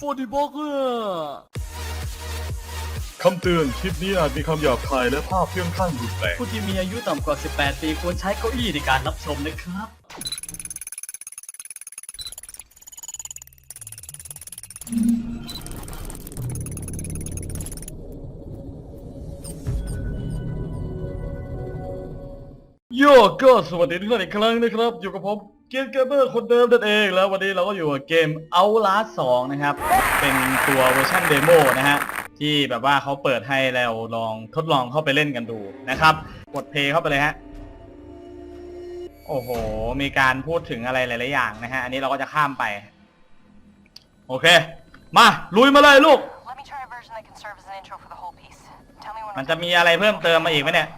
ฟอร์ดิบอกเกอร์คำเตือน คลิปนี้อาจมีคำหยาบคายและภาพเพื่องข้างรุนแรงผู้ที่มีอายุต่ำกว่า 18 ปีควรใช้เก้าอี้ในการรับชมนะครับ โยก็สวัสดีทุกท่านอีกครั้งนะครับ อยู่กับผม เกมเกมเมอร์คนเดิมนั่นเองแล้ววันนี้เราก็อยู่กับเกม Outlast 2 นะครับ เป็นตัวเวอร์ชันเดโมนะฮะ ที่แบบว่าเขาเปิดให้เราลองทดลองเข้าไปเล่นกันดูนะครับ กดเพลย์เข้าไปเลยฮะ โอ้โห มีการพูดถึงอะไรหลาย ๆ อย่างนะฮะ อันนี้เราก็จะข้ามไป โอเค มา ลุยมาเลยลูก Let me try a version that can serve as an intro for the whole piece. Tell me when มัน we're จะมีอะไรเพิ่มเติมมาอีกไหมเนี่ย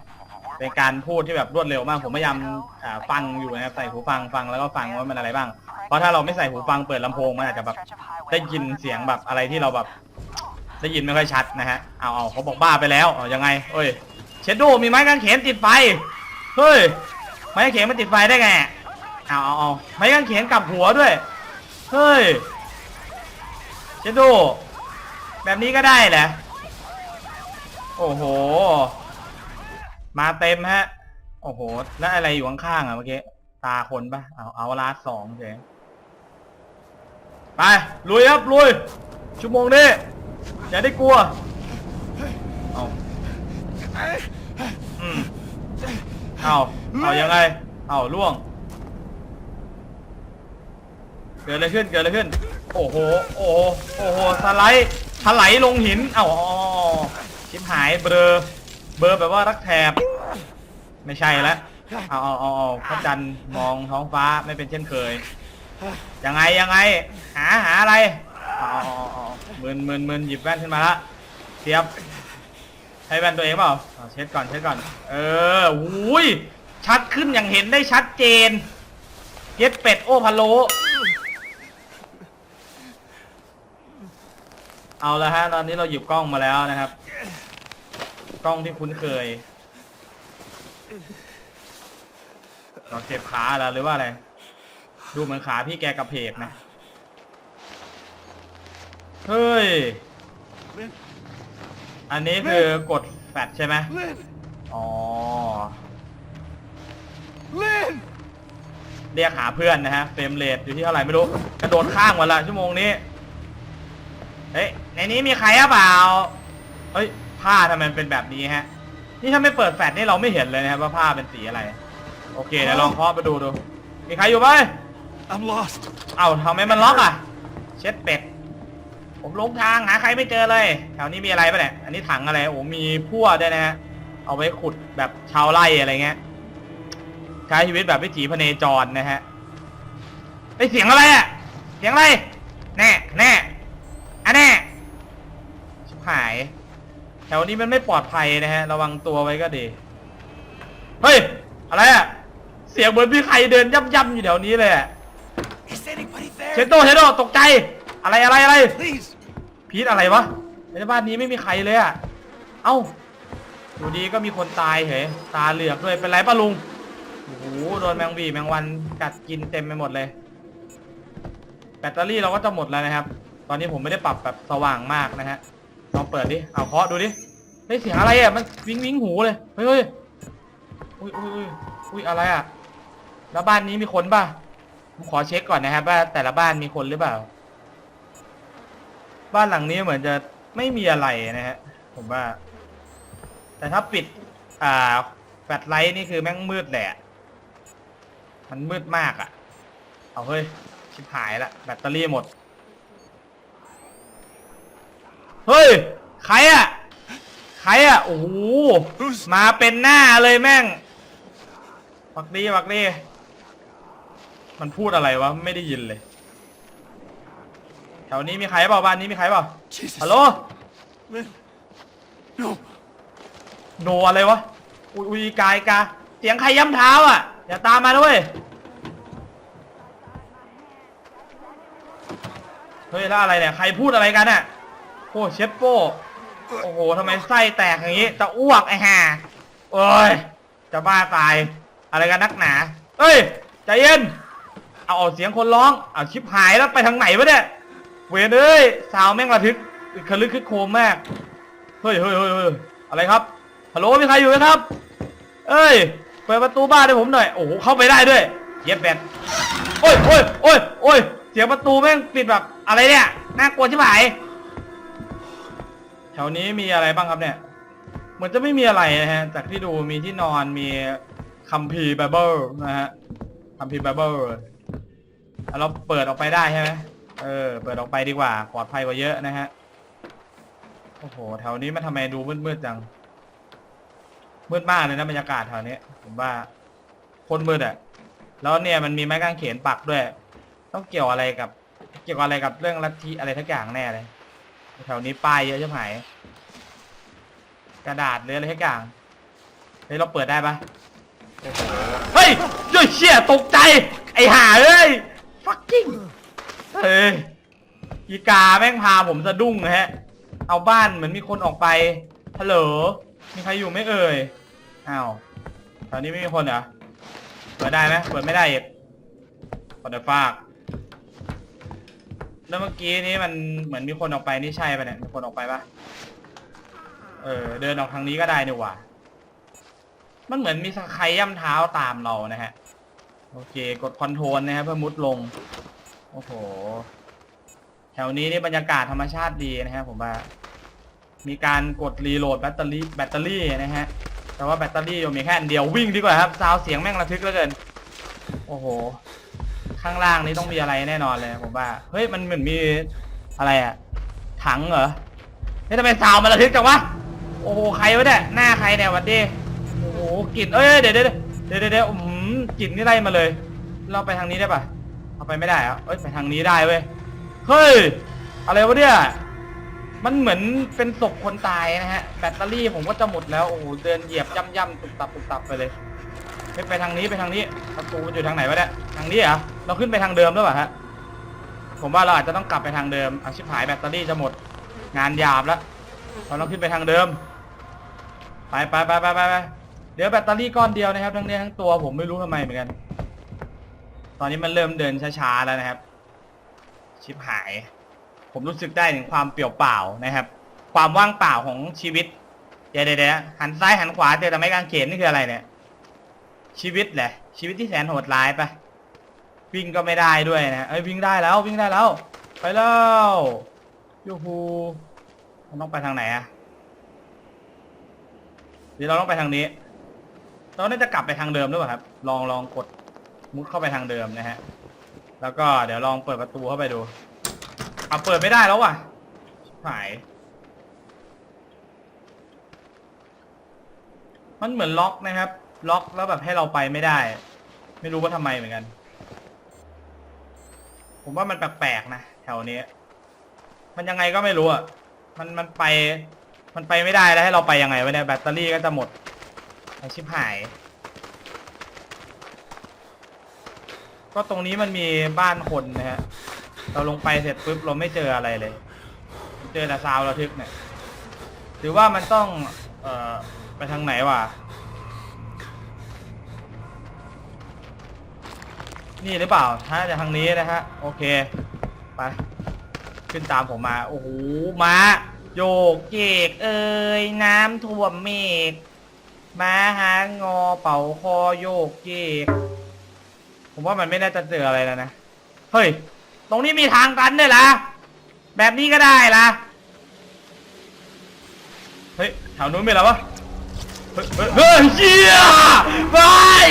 เป็นการพูดที่แบบรวดเร็วมาก ผมพยายามอ่าฟังอยู่นะครับใส่หูฟังฟังแล้วก็ฟังว่ามันอะไรบ้าง เพราะถ้าเราไม่ใส่หูฟังเปิดลำโพงมันอาจจะแบบได้ยินเสียงแบบอะไรที่เราแบบ ได้ยินไม่ค่อยชัดนะฮะเอาเอาเขาบอกบ้าไปแล้วเอายังไงเอ้ยเชดโดมีไม้กางเขนติดไฟเฮ้ยไม้กางเขนมันติดไฟได้ไงเอาเอาเอาไม้กางเขนกลับหัวด้วยเฮ้ยเชดโดแบบนี้ก็ได้แหละโอ้โห มาเต็มฮะ โอ้โห แล้วอะไรอยู่ข้างๆอะเมื่อกี้ ตาคนปะเอาเอาลาดสองเฉยไป ลุยครับลุย ชั่วโมงนี้ อย่าได้กลัว เอาอืมเอาเอายังไง เอาล่วง เกิดอะไรขึ้น เกิดอะไรขึ้น โอ้โห โอ้โห โอ้โห สไลด์ถลายลงหิน เอาอ๋อชิบหายเบลอ เบลอแบบว่ารักแถบ ไม่ใช่แล้วเอาเอาเอาเอาพระจันทร์มองท้องฟ้าไม่เป็นเช่นเคย ยังไงยังไง หาหาอะไรเอาเอาเอาเอามึนมึนมึนหยิบแว่นขึ้นมาละเทียบ ใช้แว่นตัวเองเปล่าเอาเช็ดก่อนเช็ดก่อน เอออุ้ยชัดขึ้นอย่างเห็นได้ชัดเจน เย็ดเป็ดโอ้พะโล เอาละฮะ ตอนนี้เราหยิบกล้องมาแล้วนะครับ กล้องที่คุ้นเคยเราเจ็บขาแล้วหรือว่าอะไร ดูเหมือนขาพี่แกกระเพกนะ เฮ้ย อันนี้คือกดแฟดใช่ไหมอ๋อ เรียกหาเพื่อนนะฮะ เฟรมเรทอยู่ที่เท่าไหร่ไม่รู้ กระโดดข้างวันละชั่วโมงนี้ เฮ้ย ในนี้มีใครหรือเปล่า เฮ้ย ผ้าทำไมมันเป็นแบบนี้ฮะ นี่ถ้าไม่เปิดแฟลชนี่เราไม่เห็นเลยนะครับว่าผ้าเป็นสีอะไร โอเคเดี๋ยวลองเคาะไปดูดู มีใครอยู่ไหม I'm lost. เอ้าทำไมมันล็อกอะ เช็ดเป็ด ผมหลงทางหาใครไม่เจอเลย แถวนี้มีอะไรปะเนี่ย อันนี้ถังอะไรโอ้มีพั่วด้วยนะฮะ เอาไว้ขุดแบบชาวไร่อะไรเงี้ย ใช้ชีวิตแบบวิถีพเนจรนะฮะไอเสียงอะไรอะ เสียงอะไร แน่ แน่อันแน่ชิบหาย แถวนี้มันไม่ปลอดภัยนะฮะ ระวังตัวไว้ก็ดี เฮ้ย อะไรอะเสียงเหมือนมีใครเดินย่ำย่ำๆอยู่แถวนี้เลยอะ Is anybody เช there? โตเชโตตกใจ อะไรอะไรอะไร Please. พีทอะไรวะในบ้านนี้ไม่มีใครเลยอะเอ้าอยู่ดีก็มีคนตายเหรอตาเหลือกด้วย เป็นไรป้าลุง โอ้โห โดนแมงวีแมงวันกัดกินเต็มไปหมดเลย แบตเตอรี่เราก็จะหมดแล้วนะครับ ตอนนี้ผมไม่ได้ปรับแบบสว่างมากนะฮะ ลองเปิดดิ เอาเคาะดูดิเฮ้ยเสียงอะไรอะ มันวิ้งวิ้งหูเลย เฮ้ยเฮ้ยอุ้ยอุ้ยอุ้ยอะไรอะ แล้วบ้านนี้มีคนป่ะ ผมขอเช็คก่อนนะครับว่าแต่ละบ้านมีคนหรือเปล่า บ้านหลังนี้เหมือนจะไม่มีอะไรนะฮะ ผมว่า แต่ถ้าปิด อ่า แฟลชไลท์นี่คือแม่งมืดแหละ มันมืดมากอะ เอาเฮ้ย ชิบหายละแบตเตอรี่หมด เฮ้ย ใครอะ่ะใครอะ่ะโอ้โห Who's มาเป็นหน้าเลยแม่งวักดีวักดีมันพูดอะไรวะ ไม่ได้ยินเลย แถวนี้มีใครเปล่าบ้านนี้มีใครเปล่า Jesus. ฮัลโหล Lynn. No. โนอะไรวะ อุยอุยกายกา เสียงใครย้ำเท้าอะ อย่าตามมาด้วย เฮ้ยแล้วอะไรเนี่ย ใครพูดอะไรกันอะ โอ้เชฟโป้โอ้โหทำไมไส้แตกอย่างนี้ จะอ้วกไอ้ห่าโอ้ย จะบ้าตาย อะไรกันนักหนาเฮ้ย ใจเย็น เอาเอาเสียงคนร้อง เอาชิบหายแล้วไปทางไหนวะเนี่ย เวนเอ้ย สาวแม่งระทึกคลึกคึกโครมมากเฮ้ยเฮ้ยเฮ้ยเฮ้ยอะไรครับ ฮัลโหล มีใครอยู่ไหมครับ เอ้ย เปิดประตูบ้านให้ผมหน่อย โอ้โห เข้าไปได้ด้วย เย็บแบนโอ้ยโอ้ยโอ้ยโอ้ยเสียงประตูแม่งปิดแบบอะไรเนี่ย น่ากลัวชิบหาย ถวนี้มีอะไรบ้างครับเนี่ย เหมือนจะไม่มีอะไรนะฮะ จากที่ดูมีที่นอนมีคัมภีร์ไบเบิลนะฮะคัมภีร์ไบเบิลเราเปิดออกไปได้ใช่ไหมเออ เปิดออกไปดีกว่าปลอดภัยกว่าเยอะนะฮะ โอ้โห แถวนี้มันทำไมดูมืดๆจัง มืดมากเลยนะบรรยากาศแถวนี้ ผมว่าโคนมืดอะแล้วเนี่ยมันมีไม้กางเขนปักด้วย ต้องเกี่ยวอะไรกับ เกี่ยวอะไรกับเรื่องลัทธิอะไรทักอย่างแน่เลย แถวนี้ป้ายเยอะใช่ไหมกระดาษหรืออะไรทักอย่างเฮ้ยเราเปิดได้ปะโอ้โหเฮ้ยเฮ้ยเชี่ยตกใจ ไอ้ห่าเอ้ย fucking เฮ้ยอีกาแม่งพาผมสะดุ้งนะฮะ เอาบ้านเหมือนมีคนออกไปฮัลโหลมีใครอยู่ไหมเอ่ยอ้าวแถวนี้ไม่มีคนเหรอเปิดได้ไหมเปิดไม่ได้อีกกดเดฟาก แล้วเมื่อกี้นี้มันเหมือนมีคนออกไปนี่ใช่ปะเนี่ยมีคนออกไปปะเออ เดินออกทางนี้ก็ได้นี่หว่า มันเหมือนมีสไครย่ำเท้าตามเรานะฮะ โอเค กดคอนโทรลนะครับเพื่อมุดลง โอ้โห แถวนี้นี่บรรยากาศธรรมชาติดีนะฮะผมว่า มีการกดรีโหลดแบตเตอรี่แบตเตอรี่นะฮะ แต่ว่าแบตเตอรี่มีแค่อันเดียววิ่งดีกว่าครับซาวเสียงแม่งระทึกเหลือเกิน โอ้โห ข้างล่างนี้ต้องมีอะไรแน่นอนเลยผมว่า เฮ้ยมันเหมือนมีอะไรอะถังเหรอเฮ้ยทำไมซาวมันระทึกจังวะ โอ้โหใครวะเนี่ยหน้าใครเนี่ยวันดีโอ้โหกลิ่นเอ้ยเดี๋ยวเดี๋ยวเดี๋ยวเดี๋ยวเดี๋ยวอืมกลิ่นนี่ไล่มาเลย เราไปทางนี้ได้ปะเอาไปไม่ได้เหรอเอ้ยไปทางนี้ได้เว้ย เฮ้ยอะไรวะเนี่ยมันเหมือนเป็นศพคนตายนะฮะ แบตเตอรี่ผมก็จะหมดแล้ว โอ้โห เดินเหยียบย่ำย่ำๆตุบตับตุบตับไปเลย เฮ้ยไปทางนี้ไปทางนี้ประตูมันอยู่ทางไหนวะเนี่ยทางนี้เหรอเราขึ้นไปทางเดิมหรือเปล่าฮะผมว่าเราอาจจะต้องกลับไปทางเดิมอาชิบหายแบตเตอรี่จะหมด งานหยาบแล้วเราต้องขึ้นไปทางเดิมไปไปไปไปไปไปเดี๋ยวแบตเตอรี่ก้อนเดียวนะครับ ทั้งเนี้ยทั้งตัวผมไม่รู้ทำไมเหมือนกัน ตอนนี้มันเริ่มเดินช้าๆแล้วนะครับ ชิบหาย ผมรู้สึกได้ถึงความเปลี่ยวเปล่านะครับ ความว่างเปล่าของชีวิตเดี๋ยวเดี๋ยวเดี๋ยวหันซ้ายหันขวาเจอแต่ไม้กางเขนนี่คืออะไรเนี่ย ชีวิตแหละ ชีวิตที่แสนโหดร้ายปะวิ่งก็ไม่ได้ด้วยนะเอ้ยวิ่งได้แล้ววิ่งได้แล้ว ไปแล้วยูฮูมันต้องไปทางไหนอะหรือเราต้องไปทางนี้ เราน่าจะกลับไปทางเดิมหรือเปล่าครับ ลองลองกดมุดเข้าไปทางเดิมนะฮะ แล้วก็เดี๋ยวลองเปิดประตูเข้าไปดูเอาเปิดไม่ได้แล้วว่ะหาย มันเหมือนล็อกนะครับ ล็อกแล้วแบบให้เราไปไม่ได้ ไม่รู้ว่าทำไมเหมือนกัน ผมว่ามันแปลกๆนะแถวนี้ มันยังไงก็ไม่รู้อะมันมันไป มันไปไม่ได้แล้วให้เราไปยังไงวะเนี่ยแบตเตอรี่ก็จะหมดไอชิบหาย ก็ตรงนี้มันมีบ้านคนนะฮะ เราลงไปเสร็จปุ๊บเราไม่เจออะไรเลย เจอแต่ซาวระทึกเนี่ย หรือว่ามันต้อง เอ่อ ไปทางไหนวะ นี่หรือเปล่าถ้าจะทางนี้นะฮะ โอเค ไป ขึ้นตามผมมา โอ้โหม้าโยกเยกเอ้ยน้ำท่วมเมฆม้าหางอเป่าคอโยกเยก ผมว่ามันไม่น่าจะเจออะไรแล้วนะ เฮ้ย ตรงนี้มีทางตันด้วยล่ะ แบบนี้ก็ได้ล่ะ เฮ้ยแถวนู้นมีอะไรวะ เฮ้ยเฮ้ยเฮ้ยเชี่ยไป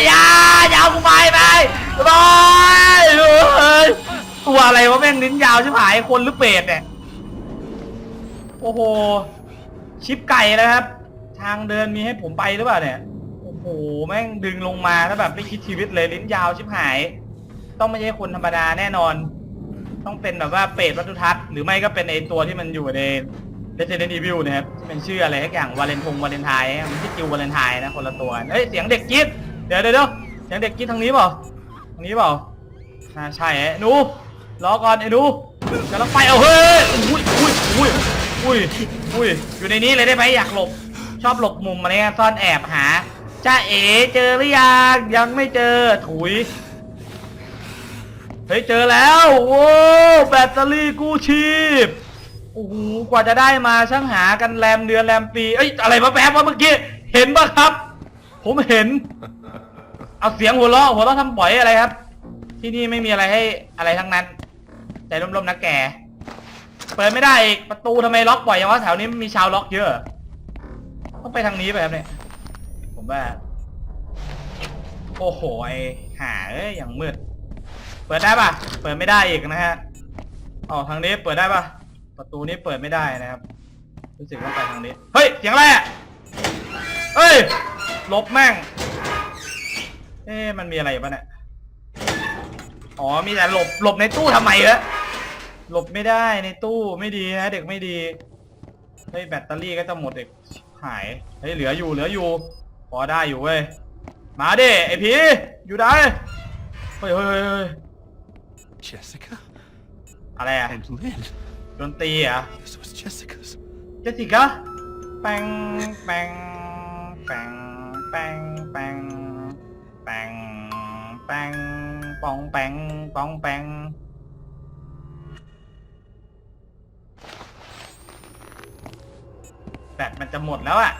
อย่าอย่าเอากูไป ไปไปเฮ้ยตัวอะไรวะแม่งลิ้นยาวชิบหายคนหรือเป็ดเนี่ย โอ้โห ชิปไก่นะครับ ทางเดินมีให้ผมไปหรือเปล่าเนี่ย โอ้โห แม่งดึงลงมาถ้าแบบไม่คิดชีวิตเลยลิ้นยาวชิบหาย ต้องไม่ใช่คนธรรมดาแน่นอน ต้องเป็นแบบว่าเป็ดวัตถุทัศน์หรือไม่ก็เป็นไอตัวที่มันอยู่ใน Resident Evil นะครับเป็นชื่ออะไรสักอย่างวาเลนทงวาเลนไทน์มันชื่อจิววาเลนไทน์นะคนละตัว เฮ้ยเสียงเด็กกรีดเดี๋ยวเดี๋ยวเดี๋ยวเสียงเด็กกรีดทางนี้เปล่า ทางนี้เปล่าอ่าใช่ไอ้หนูรอก่อนไอ้หนูกำลังไปเอาเฮ้ยอุ้ยอุ้ยอุ้ยอุ้ยอุ้ยอยู่ในนี้เลยได้ไหมอยากหลบ ชอบหลบมุมอะไรเงี้ยซ่อนแอบหาจ้าเอ๋เจอหรือยังยังไม่เจอถุยเฮ้ยเจอแล้วโว้แบตเตอรี่กู้ชีพโอ้โหกว่าจะได้มาช่างหากันแรมเดือนแรมปีเอ้ยอะไรมาแป๊บวะเมื่อกี้เห็นปะครับ ผมเห็น เอาเสียงหัวเราะหัวเราะทำปล่อยอะไรครับ ที่นี่ไม่มีอะไรให้อะไรทั้งนั้นใจร่มๆนะแก เปิดไม่ได้อีกประตูทำไมล็อกบ่อยอย่างวะแถวนี้มีชาวล็อกเยอะต้องไปทางนี้ไปครับเนี่ยผมว่า โอ้โหไอหาเอ้ยอย่างมืด เปิดได้ปะเปิดไม่ได้อีกนะฮะอ๋อทางนี้เปิดได้ปะประตูนี้เปิดไม่ได้นะครับรู้สึกต้องไปทางนี้ เฮ้ย เสียงอะไรอะเฮ้ย ลบแม่ง เอ๊ะมันมีอะไรอยู่ปะเนี่ย อ๋อ มีแต่หลบ หลบในตู้ทำไมเหรอหลบไม่ได้ในตู้ไม่ดีนะเด็กไม่ดี เฮ้ยแบตเตอรี่ก็จะหมดเด็กหาย เฮ้ยเหลืออยู่เหลืออยู่ พอได้อยู่เว้ย มาดิไอพีอยู่ได้ เฮ้ยเฮ้ยเฮ้ยเฮ้ย Jessica อะไรอะ and Lynn. ดนตรีเหรอะ This was Jessica's. เจสสิก้าแปงแปง งแปงปองแปงแบตมันจะหมดแล้วอะ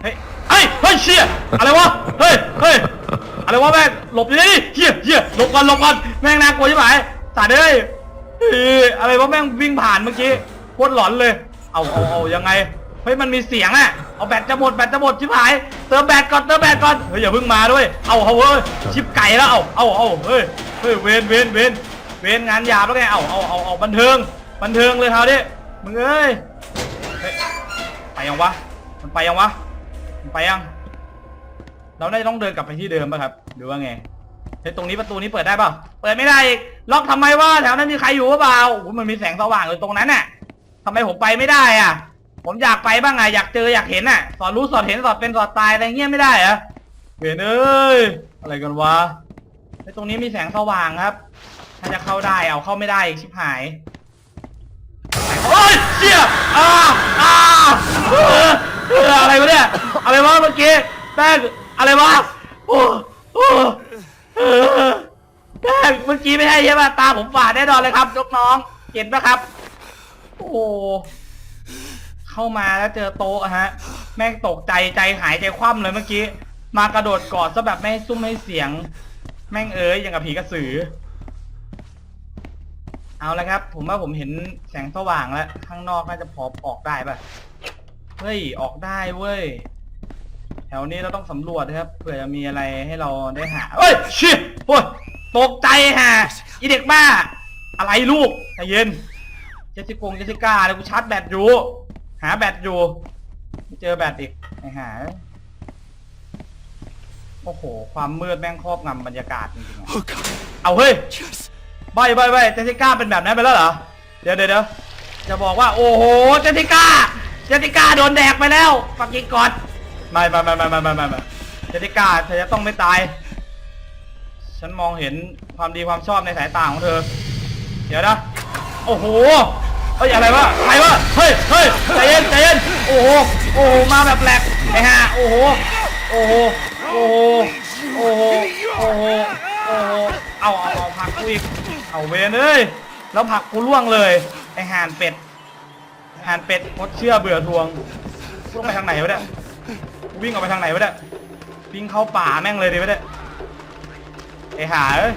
เฮ้ยเฮ้ยเฮ้ยเชี่ยอะไรวะ เฮ้ยเฮ้ยอะไรวะแม่งหลบอยู่นี่เฮียเฮียหลบก่อนหลบก่อนแม่งน่ากลัวใช่ไหมสัตว์เอ้ยเฮ้ยอะไรวะแม่งวิ่งผ่านเมื่อกี้โคตรหลอนเลย เอาเอาเอายังไง เฮ้ยมันมีเสียงอะ เอาแบตจะหมดแบตจะหมดชิบหาย เติมแบตก่อนเติมแบตก่อนเฮ้ยอย่าเพิ่งมาด้วย เอาเอาเฮ้ยชิบไก่แล้วเอาเอาเอาเฮ้ยเฮ้ยเวนเวนเวนเวนงานหยาบแล้วไงเอาเอาเอาเอาบันเทิง บันเทิงเลยคราวนี้มึงเอ้ยไปยังวะมันไปยังวะมันไปยัง เราได้ต้องเดินกลับไปที่เดิมป่ะครับหรือว่าไงเฮ้ตรงนี้ประตูนี้เปิดได้ป่าเปิดไม่ได้อีกล็อกทำไมวะแถวนั้นมีใครอยู่หรือเปล่าโอ้มันมีแสงสว่างอยู่ตรงนั้นน่ะทำไมผมไปไม่ได้อะ ผมอยากไปบ้างไงอยากเจออยากเห็นน่ะ สอนรู้สอนเห็นสอนเป็นสอนตายอะไรเงี้ยไม่ได้เหรอะเห็นเอ้ยอะไรกันวะไอตรงนี้มีแสงสว่างครับ ถ้าจะเข้าได้เอาเข้าไม่ได้อีกชิบหายโอ้ยเชี่ยอ่าอ่าเออเอออะไรวะเนี่ยอะไรวะเมื่อกี้แป้งอะไรวะโอ้โอ้เออแป้งเมื่อกี้ไม่ใช่ใช่ป่ะตาผมฝาดแน่นอนเลยครับน้องๆเห็นปะครับ โอ้ เข้ามาแล้วเจอโต๊ะฮะ แม่งตกใจใจหายใจคว่ำเลยเมื่อกี้ มากระโดดกอดซะแบบไม่ให้ซุ้มไม่ให้เสียง แม่งเอ้ยอย่างกับผีกระสือ เอาละครับ ผมว่าผมเห็นแสงสว่างแล้ว ข้างนอกน่าจะพอออกได้ป่ะเฮ้ยออกได้เว้ย แถวนี้เราต้องสำรวจนะครับเผื่อจะมีอะไรให้เราได้หาเอ้ยชิบโอ้ยตกใจฮะอีเด็กบ้า อะไรลูกใจเย็นเจสสิกงเจสสิก้าเดี๋ยกูชาร์จแบตอยู่ หาแบตอยู่เจอแบตอีกไอ้หาโอ้โห ความมืดแม่งครอบงำบรรยากาศจริงๆเอาเฮ้ย Yes! ใบใบใบเจสิก้าเป็นแบบนั้นไปแล้วเหรอ เดี๋ยวเดี๋ยวจะบอกว่า โอ้โห เจสิก้า เจสิก้าโดนแดกไปแล้วฟักยิงก่อนไม่ไม่ไม่ไม่ไม่ไม่ไม่เจสสิก้าเธอจะต้องไม่ตาย ฉันมองเห็นความดีความชอบในสายตาของเธอ เดี๋ยวนะ โอ้โห เฮ้ยอะไรวะใครวะเฮ้ยเฮ้ยใจเย็นใจเย็นโอ้โหโอ้โหมาแบบแหลกไอ้ห่าโอ้โหโอ้โหโอ้โหโอ้โหโอ้โหโอ้โหเอาเอาเอาผักกูอีกเอาเวนเอ้ยแล้วผักกูล่วงเลยไอ้ห่านเป็ดห่านเป็ดมดเชื่อเบื่อทวงกูต้องไปทางไหนวะเนี่ยกูวิ่งออกไปทางไหนวะเนี่ยวิ่งเข้าป่าแม่งเลยดิวะเนี่ยไอ้ห่าเอ้ย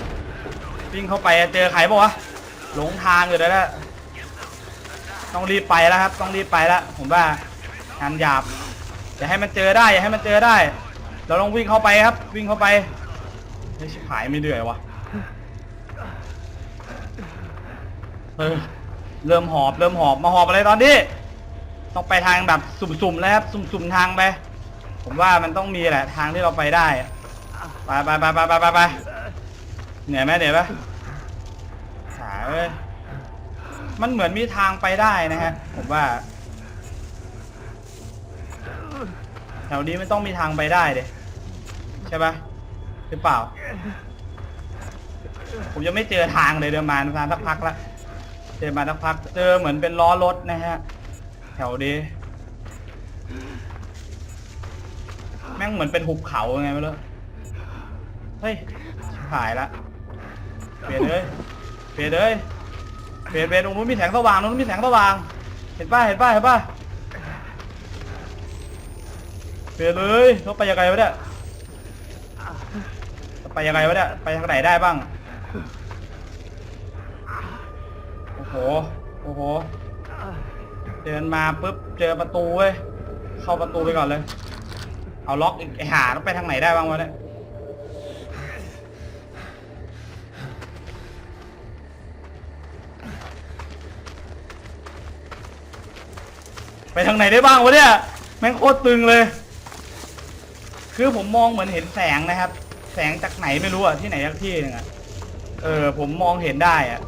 วิ่งเข้าไปเจอใครปะวะหลงทางอยู่แล้วนะ ต้องรีบไปแล้วครับ ต้องรีบไปแล้ว ผมว่างานหยาบ อย่าให้มันเจอได้ อย่าให้มันเจอได้ เราต้องวิ่งเข้าไปครับ วิ่งเข้าไปเฮ้ยชิบหายไม่เดือยวะเออเริ่มหอบเริ่มหอบมาหอบอะไรตอนนี้ ต้องไปทางแบบสุ่มๆแล้วครับสุ่มๆทางไป ผมว่ามันต้องมีแหละทางที่เราไปได้ไปไปไปไปไปไปไปเหนื่อยไหมเหนื่อยปะหายเอ้ย มันเหมือนมีทางไปได้นะฮะผมว่าแถวนี้ไม่ต้องมีทางไปได้เดยใช่ปะหรือเปล่า ผมยังไม่เจอทางเลยเดินมาทางสักพักละเดินมาสักพัก เจอเหมือนเป็นล้อรถนะฮะ แถวนี้แม่งเหมือนเป็นหุบเขาไงไม่รู้เฮ้ยหายละเฟดเลยเฟดเลย เฟดเฟดตรงนู้นมีแสงสว่างตรงนู้นมีแสงสว่าง เห็นป่ะเห็นป่ะเห็นป่ะเฟดเลยเขาไปยังไงวะเนี่ยไปยังไงวะเนี่ยไปทางไหนได้บ้างโอ้โหโอ้โหเดินมาปุ๊บเจอประตูเว้ยเข้าประตูไปก่อนเลย เอาล็อกอีกไอหาต้องไปทางไหนได้บ้างวะเนี่ย ทางไหนได้บ้างวะเนี่ยแม่งโคตรตึงเลย คือผมมองเหมือนเห็นแสงนะครับ แสงจากไหนไม่รู้อะที่ไหนสักที่หนึงอะเออ ผมมองเห็นได้อะ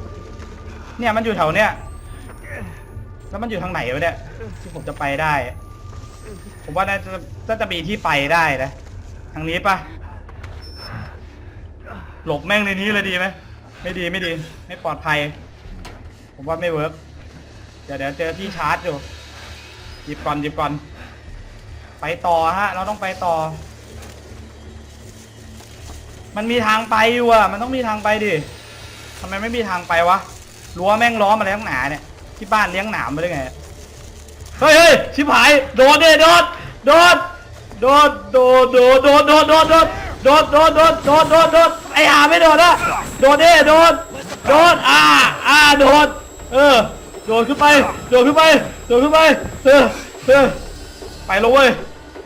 เนี่ยมันอยู่แถวเนี้ยแล้วมันอยู่ทางไหนวะเนี่ยที่ผมจะไปได้ ผมว่าน่าจะน่าจะมีที่ไปได้นะทางนี้ปะหลบแม่งในนี้เลยดีไหมไม่ดีไม่ดี ไม่ปลอดภัย ผมว่าไม่เวิร์กเดี๋ยวเดี๋ยวเจอที่ชาร์จอยู่ หยิบก่อนหยิบก่อน ไปต่อฮะ เราต้องไปต่อ มันมีทางไปอยู่อะมันต้องมีทางไปดิทำไมไม่มีทางไปวะรั้วแม่งล้อมอะไรทั้งหนาเนี่ย ที่บ้านเลี้ยงหนามมาได้ไง เฮ้ยเฮ้ยชิบหาย โดดเด้โดด โดด โดด โดด โดด โดด โดด โดด โดด โดด โดด โดด โดด โดด โดด ไอ้ห่าไม่โดดนะโดดเด้โดด โดด อ่า อ่า โดด เออ โดดขึ้นไป โดดขึ้นไป ดดขึ้นไปเออเออไปแล้วเว้ย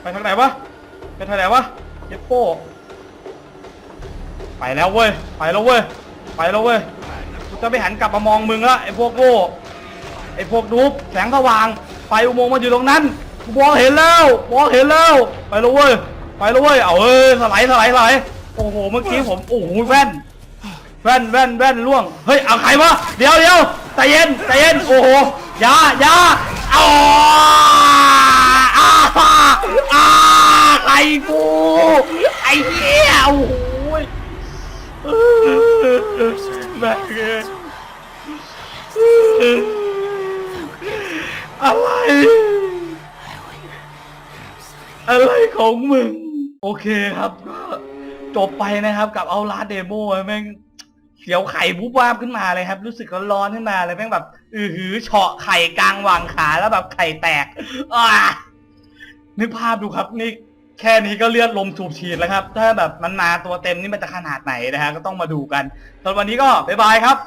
ไปทางไหนวะไปทางไหนวะเย็บโป้ไปแล้วเว้ยไปแล้วเว้ยไปแล้วเว้ยกูจะไม่หันกลับมามองมึงละไอ้พวกโง่ไอ้พวกนูบแสงสว่างไฟอุโมงค์มันอยู่ตรงนั้นกูมองเห็นแล้วมองเห็นแล้วไปแล้วเว้ยไปแล้วเว้ยเอาเอ้ยสไลด์สไลด์สไลด์โอ้โหเมื่อกี้ผมโอ้โหแว่นแว่นแว่นแว่นล่วง เฮ้ย เอาใครวะ เดี๋ยวเดี๋ยวใจเย็นใจเย็น โอ้โหยายา อ๋ออาอาใครกู ไอ้เหี้ยโอ้โหแม่งเอ้ยอะไร อะไรของมึง โอเคครับก็จบไปนะครับกับเอาลาเดโมแม่ง เดี๋ยวไข่บุบวาบขึ้นมาเลยครับ รู้สึกร้อนๆขึ้นมาเลยแม่งแบบ อือหือเฉาะไข่กลางวางขาแล้วแบบไข่แตกอ่านึกภาพดูครับนี่แค่นี้ก็เลือดลมสูบฉีดแล้วครับ ถ้าแบบมันมาตัวเต็มนี่มันจะขนาดไหนนะฮะก็ต้องมาดูกันตอนวันนี้ก็บ๊ายบายครับ